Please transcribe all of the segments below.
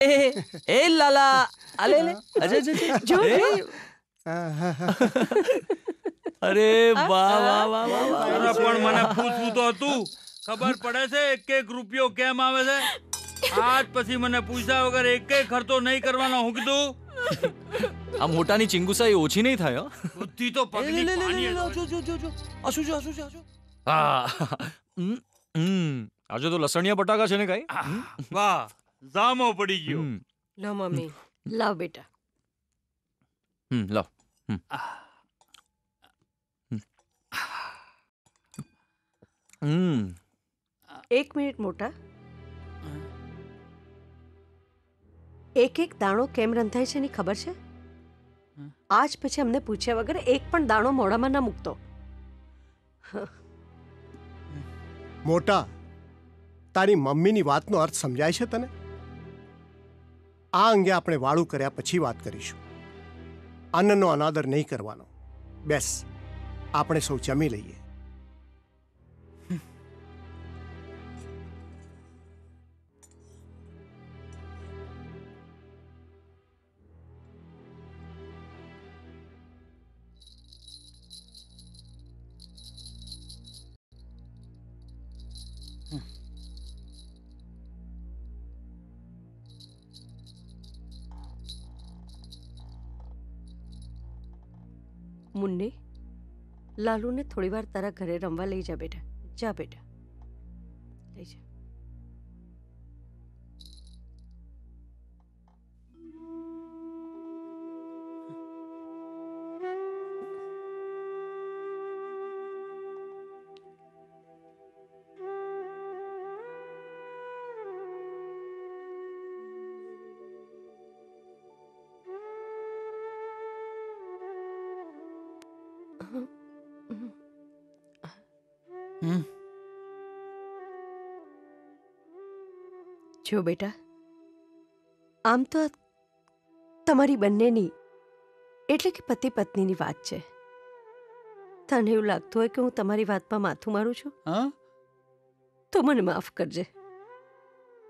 એ લાલા અલે લે અજે જે જો, જો. અરે વાહ વાહ વાહ વાહ વાહ. પણ મને પૂછવું તો હતું. ખબર પડે છે એક એક રૂપિયો કેમ આવે છે? આજ પછી મને પૂછ્યા વગર એક ખર્ચો નહીં કરવાનો હું કીધું? આ મોટાની ચિંગુસા એ ઓછી નહીં થાય બુદ્ધિ તો પગની પાણી જ જો જો જો જો. આ જો છે જો હા. હમ. આજે તો લસણિયા બટાકા છે ને કઈ? વાહ. જામો પડી ગયો. લો મમ્મી. લાવ બેટા. હમ લાવ. હમ. હમ. એક મિનિટ મોટા. એક એક દાણો કેમ રંધાય છે એની ખબર છે? આજ પછી અમને પૂછ્યા વગર એક પણ દાણો મોઢામાં ના મૂકતો. મોટા તારી મમ્મીની વાતનો અર્થ સમજાય છે તને? આ અંગે આપણે વાળું કર્યા પછી વાત કરીશું. અન્નનો અનાદર નહીં કરવાનો. બેસ, આપણે સૌ જમી લઈએ. મુન્ની લાલુને થોડી વાર તારા ઘરે રમવા લઈ જા બેટા. જા બેટા. લઈ જા. જો બેટા આમ તો તમારી બંનેની એટલે કે પતિ પત્નીની વાત છે. તને એવું લાગતું હોય કે હું તમારી વાતમાં માથું મારું છું? હા? તો મને માફ કરજે.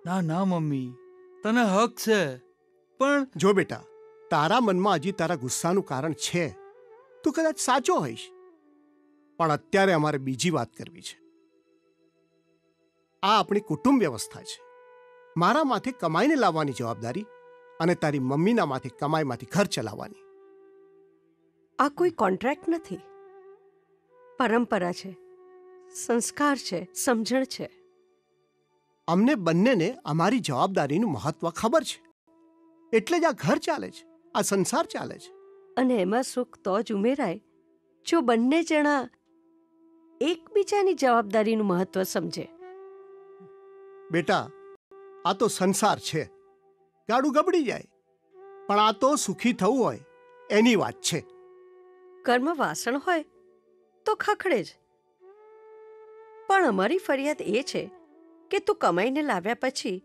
ના ના મમ્મી. તને હક છે. પણ જો બેટા તારા મનમાં હજી તારા ગુસ્સાનું કારણ છે તું કદાચ સાચો હોઈશ. પણ અત્યારે અમારે બીજી વાત કરવી છે. આ આપણી કુટુંબ વ્યવસ્થા છે. મારા માથે કમાઈને લાવવાની જવાબદારી અને તારી મમ્મીના માથે કમાઈમાંથી ઘર ચલાવવાની. આ કોઈ કોન્ટ્રાક્ટ નથી. પરંપરા છે સંસ્કાર છે સમજણ છે. અમને બંનેને અમારી જવાબદારીનું મહત્વ ખબર છે. એટલે જ આ ઘર ચાલે છે આ સંસાર ચાલે છે. અને એમાં સુખ તો જ ઉમેરાય. જો બંને જણા એકબીજાની જવાબદારીનું મહત્વ સમજે. બેટા આ તો સંસાર છે. ગાડું ગબડી જાય. પણ આ તો સુખી થવું હોય એની વાત છે. કર્મ વાસણ હોય તો ખખડે જ. પણ અમારી ફરિયાદ એ છે કે તું કમાઈને લાવ્યા પછી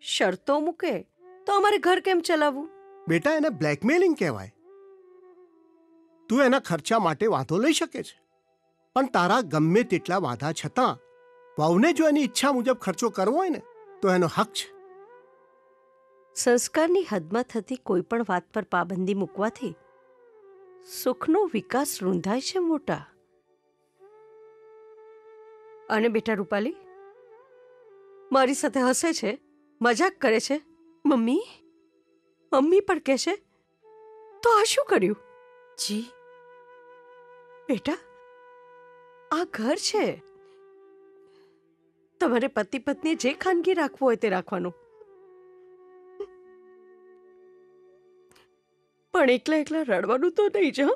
શરતો મૂકે તો અમારે ઘર કેમ ચલાવવું? બેટા એને બ્લેકમેલિંગ કહેવાય. તું એના ખર્ચા માટે વાંધો લઈ શકે છે. પણ તારા ગમે તેટલા વાંધા છતાં વહુને જો એની ઈચ્છા મુજબ ખર્ચો કરવો હોય ને તો એનો હક છે. સંસ્કારની હદમાં થતી કોઈ પણ વાત પર પાબંદી મૂકવાથી સુખનો વિકાસ રૂંધાય છે મોટા. અને બેટા રૂપાલી મારી સાથે હસે છે? મજાક કરે છે? મમ્મી? મમ્મી પણ કહે છે? તો આ શું કર્યું? જી. બેટા આ ઘર છે તમારે પતિ પત્ની જે ખાનગી રાખવું હોય તે રાખવાનું પણ એકલા એકલા રડવાનું તો નહીં જ?